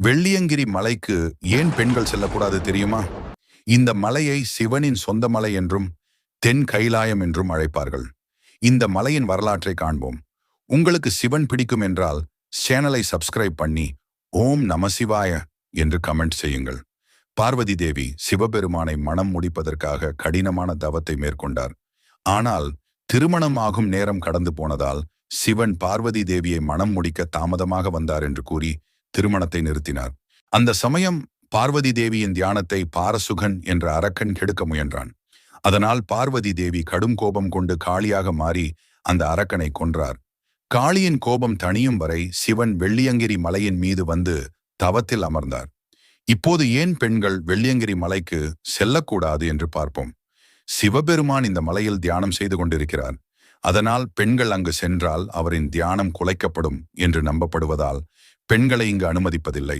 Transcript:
வெள்ளியங்கிரி மலைக்கு ஏன் பெண்கள் செல்லக்கூடாது தெரியுமா? இந்த மலையை சிவனின் சொந்த மலை என்றும் தென் கைலாயம் என்றும் அழைப்பார்கள். இந்த மலையின் வரலாற்றை காண்போம். உங்களுக்கு சிவன் பிடிக்கும் என்றால் சேனலை சப்ஸ்கிரைப் பண்ணி ஓம் நமசிவாய என்று கமெண்ட் செய்யுங்கள். பார்வதி தேவி சிவபெருமானை மனம் முடிப்பதற்காக கடினமான தவத்தை மேற்கொண்டார். ஆனால் திருமணம் ஆகும் நேரம் கடந்து போனதால் சிவன் பார்வதி தேவியை மனம் முடிக்க தாமதமாக வந்தார் என்று கூறி திருமணத்தை நிறுத்தினார். அந்த சமயம் பார்வதி தேவியின் தியானத்தை பாரசுகன் என்ற அரக்கன் கெடுக்க முயன்றான். அதனால் பார்வதி தேவி கடும் கோபம் கொண்டு காளியாக மாறி அந்த அரக்கனை கொன்றார். காளியின் கோபம் தணியும் வரை சிவன் வெள்ளியங்கிரி மலையின் மீது வந்து தவத்தில் அமர்ந்தார். இப்போது ஏன் பெண்கள் வெள்ளியங்கிரி மலைக்கு செல்லக்கூடாது என்று பார்ப்போம். சிவபெருமான் இந்த மலையில் தியானம் செய்து கொண்டிருக்கிறார். அதனால் பெண்கள் அங்கு சென்றால் அவரின் தியானம் குலைக்கப்படும் என்று நம்பப்படுவதால் பெண்களை இங்கு அனுமதிப்பதில்லை.